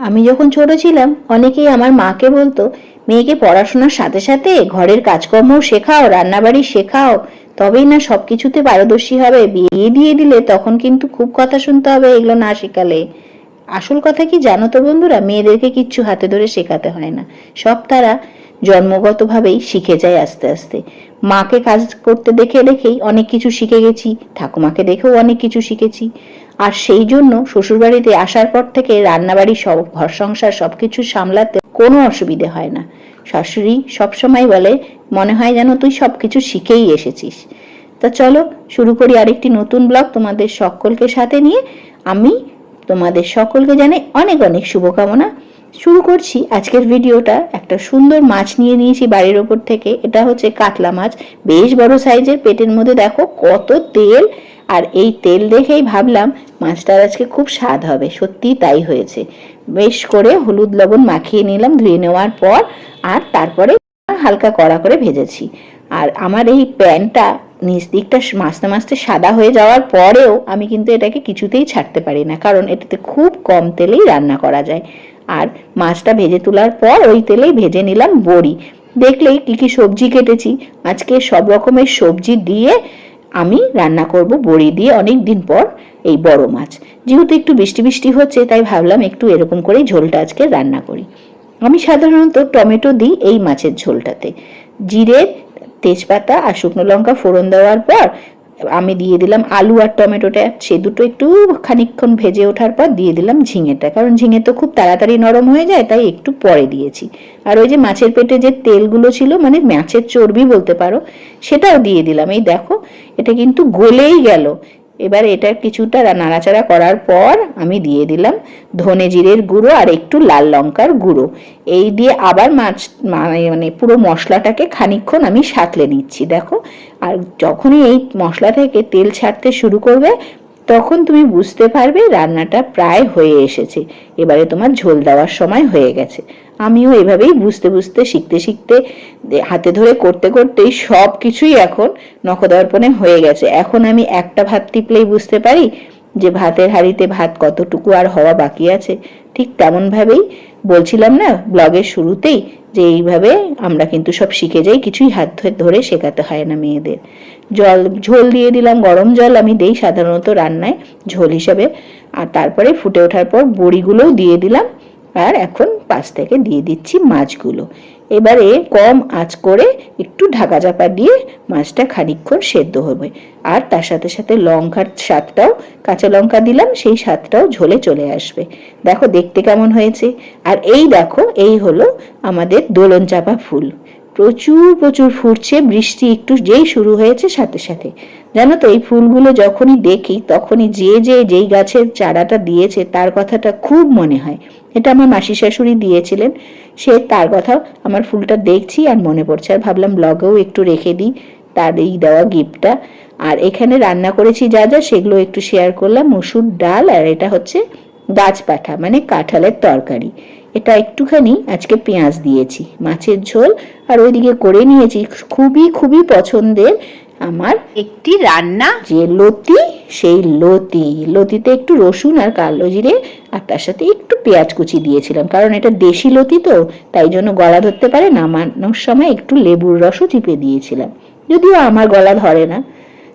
আমি যখন ছোট ছিলাম, অনেকেই আমার মাকে বলতো, মেয়েকে পড়াশোনার সাথে সাথে ঘরের কাজকর্মও শেখাও, রান্নাবাড়ি শেখাও। তবেই না সব কিছুতে পারদর্শী হবে। বিয়ে দিয়ে দিলে তখন কিন্তু খুব কথা শুনতে হবে এগুলো না শেখালে। আসল কথা কি জানো তো বন্ধুরা? মেয়েদেরকে কিচ্ছু হাতে ধরে শেখাতে হয় না। সব তারা জন্মগতভাবেই শিখে যায় আস্তে আস্তে। মাকে কাজ করতে দেখে দেখেই অনেক কিছু শিখে গেছি, ঠাকুমাকে দেখেও অনেক কিছু শিখেছি। আর সেই জন্য শ্বশুরবাড়িতে আসার পর থেকে রান্নাবাড়ি, সব ঘর সংসার, সবকিছু সামলাতে কোনো অসুবিধে হয় না। শাশুড়ি সবসময় বলে, মনে হয় যেন তুই সবকিছু শিখেই এসেছিস। তা চলো, শুরু করি আরেকটি নতুন ব্লগ তোমাদের সকলকে সাথে নিয়ে। আমি তোমাদের সকলকে জানাই অনেক অনেক শুভকামনা। শুরু করছি আজকের ভিডিওটা। একটা সুন্দর মাছ নিয়ে নিয়েছি বাড়ির ওপর থেকে। এটা হচ্ছে কাতলা মাছ। বেশ বড় সাইজের। পেটের মধ্যে দেখো কত তেল। আর এই তেল দেখেই ভাবলাম মাছটার আজকে খুব স্বাদ হবে, সত্যিই তাই হয়েছে। বেশ করে হলুদ লবণ মাখিয়ে নিলাম, ধুয়ে নেওয়ার পর আর তারপরে হালকা কড়া করে ভেজেছি। আর আমার এই প্যানটা নিচ দিকটা মাছতে মাছতে সাদা হয়ে যাওয়ার পরেও আমি কিন্তু এটাকে কিছুতেই ছাড়তে পারি না, কারণ এটাতে খুব কম তেলেই রান্না করা যায়। আর মাছটা ভেজে তোলার পর ওই তেলেই ভেজে নিলাম বড়ি। দেখলেই কি কি সবজি কেটেছি, আজকে সব রকমের সবজি দিয়ে আমি রান্না করব বড়ি দিয়ে অনেক দিন পর এই বড় মাছ। যেহেতু একটু বৃষ্টি বৃষ্টি হচ্ছে, তাই ভাবলাম একটু এরকম করেই ঝোলটা আজকে রান্না করি। আমি সাধারণত টমেটো দিই এই মাছের ঝোলটাতে। জিরে, তেজপাতা আর শুকনো লঙ্কা ফোড়ন দেওয়ার পর আমি দিয়ে দিলাম আলু আর টমেটোটা সে দুটো একটু খানিক্ষণ ভেজে ওঠার পর দিয়ে দিলাম ঝিঙেটা। কারণ ঝিঙে তো খুব তাড়াতাড়ি নরম হয়ে যায়, তাই একটু পরে দিয়েছি। আর ওই যে মাছের পেটে যে তেলগুলো ছিল মানে মাছের চর্বি বলতে পারো, সেটাও দিয়ে দিলাম। এই দেখো, এটা কিন্তু গলেই গেল। এবার এটা কিছুটা নাড়াচাড়া করার পর আমি দিয়ে দিলাম ধনে জিরের গুঁড়ো আর একটু লাল লঙ্কার গুঁড়ো। এই দিয়ে আবার মাছ মানে পুরো মশলাটাকে খানিক্ষণ আমি সাঁতলে নিচ্ছি, দেখো। আর যখনই এই মশলা থেকে তেল ছাড়তে শুরু করবে তখন তুমি বুঝতে পারবে রান্নাটা প্রায় হয়ে এসেছে। এবারে তোমার ঝোল দেওয়ার সময় হয়ে গেছে। আমিও এভাবেই বুঝতে বুঝতে, শিখতে শিখতে হাতে ধরে করতে করতেই সব কিছুই এখন নখদর্পণে হয়ে গেছে। এখন আমি একটা ভাত টিপলেই বুঝতে পারি যে ভাতের হাড়িতে ভাত কতটুকু আর হওয়া বাকি আছে, ঠিক তেমন ভাবেই বলছিলাম না ব্লগের শুরুতেই যে এইভাবে আমরা কিন্তু সব শিখে যাই, কিছুই হাত ধরে শেখাতে হয় না মেয়েদের। জল ঝোল দিয়ে দিলাম, গরম জল আমি দেই সাধারণত রান্নায় ঝোল হিসাবে। আর তারপরে ফুটে ওঠার পর বড়িগুলোও দিয়ে দিলাম। আর এখন পাশ থেকে দিয়ে দিচ্ছি মাছগুলো। এবারে কম আঁচ করে একটু ঢাকা চাপা দিয়ে মাছটা খানিকক্ষণ সেদ্ধ হবে। আর তার সাথে সাথে লঙ্কার স্বাদটাও, কাঁচা লঙ্কা দিলাম, সেই স্বাদটাও ঝোলে চলে আসবে। দেখো দেখতে কেমন হয়েছে। আর এই দেখো, এই হলো আমাদের দোলন চাপা ফুল। প্রচুর প্রচুর ফুটছে, বৃষ্টি একটু যেই শুরু হয়েছে সাথে সাথে। জানো তো, এই ফুলগুলো যখনই দেখি, তখনই যে যে যেই গাছের চারাটা দিয়েছে, তার কথাটা খুব মনে হয়। এটা আমার মাসি শাশুড়ি দিয়েছিলেন। সে তার কথা আমার ফুলটা দেখছি আর মনে পড়ছে। আর ভাবলাম ব্লগেও একটু রেখে দিই, তার এই দেওয়া গিফটটা আর এখানে রান্না করেছি যা যা, সেগুলো একটু শেয়ার করলাম। মসুর ডাল আর এটা হচ্ছে গাছ পাঠা মানে কাঁঠালের তরকারি। এটা একটুখানি আজকে পেঁয়াজ দিয়েছি মাছের ঝোল আর ওইদিকে করে নিয়েছি খুবই খুবই পছন্দের আমার একটি রান্না। যে লতি সেই লতি। লতিতে একটু রসুন আর কালো জিরে আর তার সাথে একটু পেঁয়াজ কুচি দিয়েছিলাম কারণ এটা দেশি লতি তো তাই জন্য গলা ধরতে পারে নামানোর সময় একটু লেবুর রসও চিপে দিয়েছিলাম। যদিও আমার গলা ধরে না।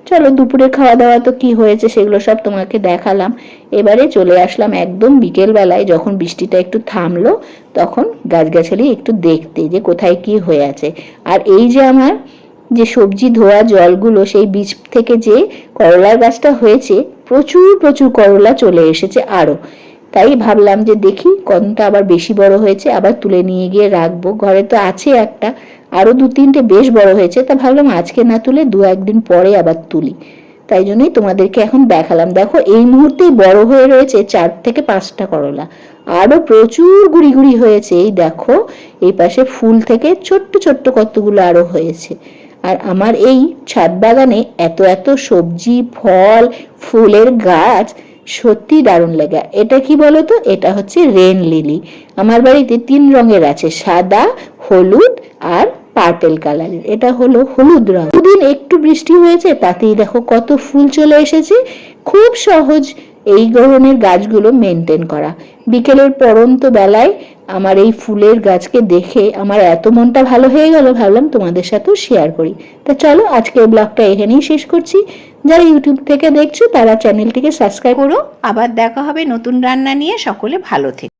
চলো দুপুরে খাওয়া দাওয়া তো কি হয়েছে সেগুলো সব তোমাকে দেখালাম। এবারে চলে আসলাম একদম বিকেলবেলায়, যখন বৃষ্টিটা একটু থামলো, তখন গাছগাছালি একটু দেখতে যে কোথায় কি হয়ে আছে। আর এই যে আমার যে সবজি ধোয়া জলগুলো, সেই বীজ থেকে যে করলার গাছটা হয়েছে, প্রচুর প্রচুর করলা চলে এসেছে আরও। তাই ভাবলাম যে দেখি কোনটা আবার বেশি বড় হয়েছে, আবার তুলে নিয়ে গিয়ে রাখব। ঘরে তো আছে একটা, আরও দু তিনটে বেশ বড় হয়েছে, তা ভাবলাম আজকে না তুলে দু একদিন পরে আবার তুলি। তাই জন্যই তোমাদেরকে এখন দেখালাম। দেখো, এই মুহূর্তেই বড় হয়ে রয়েছে চার থেকে পাঁচটা করলা। আরও প্রচুর গুড়ি গুড়ি হয়েছে, এই দেখো, এই পাশে ফুল থেকে ছোট্ট ছোট্ট কতগুলো আরও হয়েছে। আর আমার এই ছাদ বাগানে এত এত সবজি, ফল, ফুলের গাছ সত্যি দারুণ লাগে। এটা কি বলতো? এটা হচ্ছে রেন লিলি আমার বাড়িতে তিন রঙের আছে, সাদা, হলুদ আর পার্পেল কালারের এটা হলো হলুদ রং। দুদিন একটু বৃষ্টি হয়েছে, তাতেই দেখো কত ফুল চলে এসেছে। খুব সহজ এই ধরনের গাছগুলো মেনটেন করা। বিকেলের পরন্ত বেলায় আমার এই ফুলের গাছকে দেখে আমার এত মনটা ভালো হয়ে গেল, ভাবলাম তোমাদের সাথেও শেয়ার করি। তা চলো, আজকের ব্লগটা এখানেই শেষ করছি। যারা ইউটিউব থেকে দেখছ, তারা চ্যানেলটিকে সাবস্ক্রাইব করো। আবার দেখা হবে নতুন রান্না নিয়ে, সকলে ভালো থেকে।